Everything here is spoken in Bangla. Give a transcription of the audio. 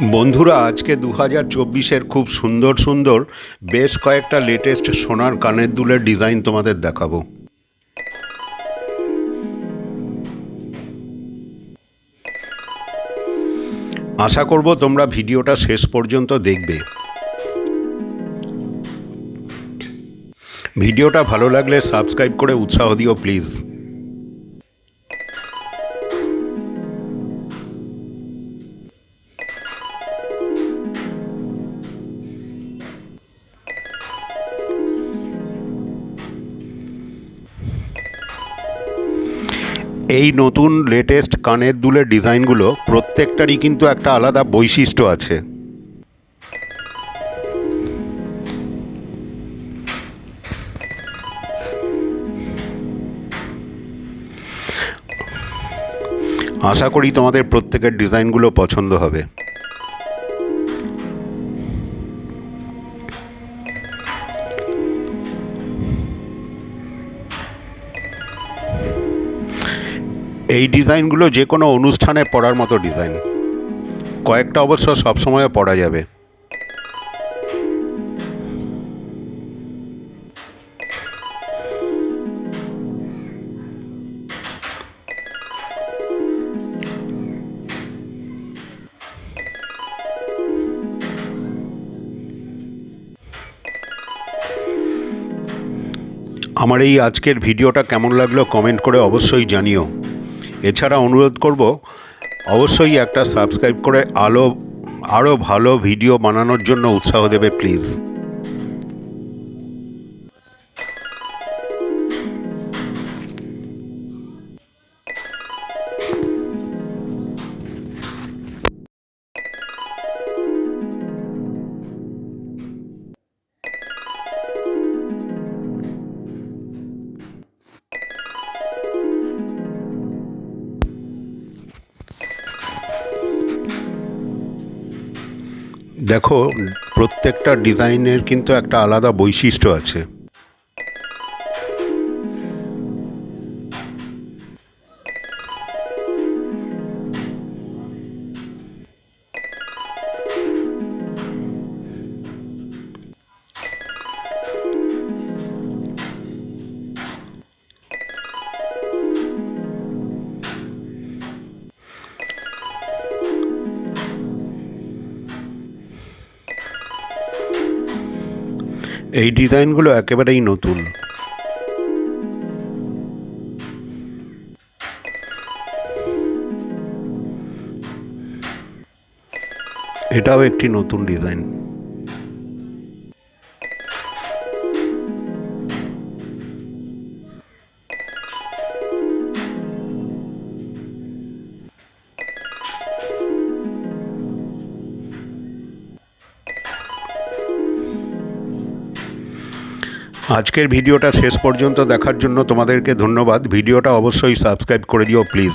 বন্ধুরা, আজকে দু হাজার চব্বিশের খুব সুন্দর সুন্দর বেশ কয়েকটা লেটেস্ট সোনার কানের দুলের ডিজাইন তোমাদের দেখাবো। আশা করব তোমরা ভিডিওটা শেষ পর্যন্ত দেখবে। ভিডিওটা ভালো লাগলে সাবস্ক্রাইব করে উৎসাহ দিও প্লিজ এই নতুন লেটেস্ট কানের দুলের ডিজাইনগুলো প্রত্যেকটারই কিন্তু একটা আলাদা বৈশিষ্ট্য আছে। আশা করি তোমাদের প্রত্যেকের ডিজাইনগুলো পছন্দ হবে। এই ডিজাইনগুলো যে কোনো অনুষ্ঠানে পরার মতো ডিজাইন। কয়েকটা অবশ্য সবসময় পরা যাবে। আমার এই আজকের ভিডিওটা কেমন লাগল কমেন্ট করে অবশ্যই জানিও। এছাড়া অনুরোধ করব, অবশ্যই একটা সাবস্ক্রাইব করে আলো আরও ভালো ভিডিও বানানোর জন্য উৎসাহ দেবে প্লিজ দেখো প্রত্যেকটা ডিজাইনের কিন্তু একটা আলাদা বৈশিষ্ট্য আছে। এই ডিজাইনগুলো একেবারেই নতুন। এটাও একটি নতুন ডিজাইন। আজকের ভিডিওটা শেষ পর্যন্ত দেখার জন্য তোমাদেরকে ধন্যবাদ। ভিডিওটা অবশ্যই সাবস্ক্রাইব করে দিও প্লিজ।